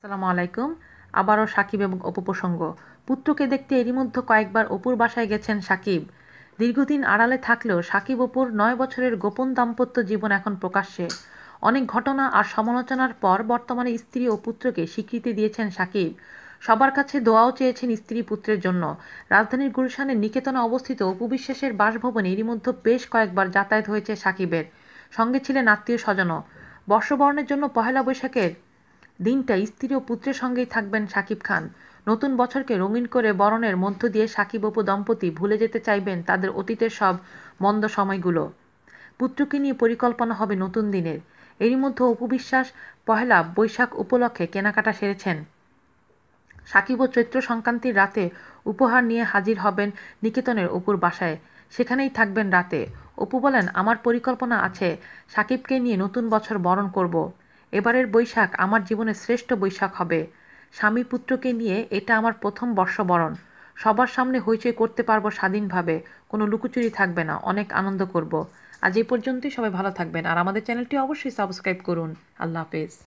আসসালামু আলাইকুম। আবারও সাকিব এবং অপু প্রসঙ্গ। পুত্রকে দেখতে এরই মধ্যে কয়েকবার অপুর বাসায় গেছেন সাকিব। দীর্ঘদিন আড়ালে থাকলেও সাকিব অপুর নয় বছরের গোপন দাম্পত্য জীবন এখন প্রকাশ্যে। অনেক ঘটনা আর সমালোচনার পর বর্তমানে স্ত্রী ও পুত্রকে স্বীকৃতি দিয়েছেন সাকিব। সবার কাছে দোয়াও চেয়েছেন স্ত্রী পুত্রের জন্য। রাজধানীর গুলশানের নিকেতনে অবস্থিত অপু বিশ্বাসের বাসভবনে এরই মধ্যে বেশ কয়েকবার যাতায়াত হয়েছে সাকিবের। সঙ্গে ছিলেন আত্মীয় স্বজনও। বর্ষবরণের জন্য পহেলা বৈশাখের দিনটা স্ত্রী ও পুত্রের সঙ্গেই থাকবেন সাকিব খান। নতুন বছরকে রঙিন করে বরণের মধ্য দিয়ে সাকিব অপু দম্পতি ভুলে যেতে চাইবেন তাদের অতীতের সব মন্দ সময়গুলো। পুত্রকে নিয়ে পরিকল্পনা হবে নতুন দিনের। এরই মধ্যে অপু বিশ্বাস পহেলা বৈশাখ উপলক্ষে কেনাকাটা সেরেছেন। সাকিব ও চৈত্র সংক্রান্তির রাতে উপহার নিয়ে হাজির হবেন নিকেতনের অপুর বাসায়। সেখানেই থাকবেন রাতে। অপু বলেন, আমার পরিকল্পনা আছে। সাকিবকে নিয়ে নতুন বছর বরণ করব। এবারের বৈশাখ আমার জীবনের শ্রেষ্ঠ বৈশাখ হবে। স্বামী পুত্রকে নিয়ে এটা আমার প্রথম বর্ষবরণ। সবার সামনে হইচই করতে পারব স্বাধীনভাবে, কোনো লুকোচুরি থাকবে না, অনেক আনন্দ করব। আজ এই পর্যন্তই, সবাই ভালো থাকবেন। আর আমাদের চ্যানেলটি অবশ্যই সাবস্ক্রাইব করুন। আল্লাহ হাফেজ।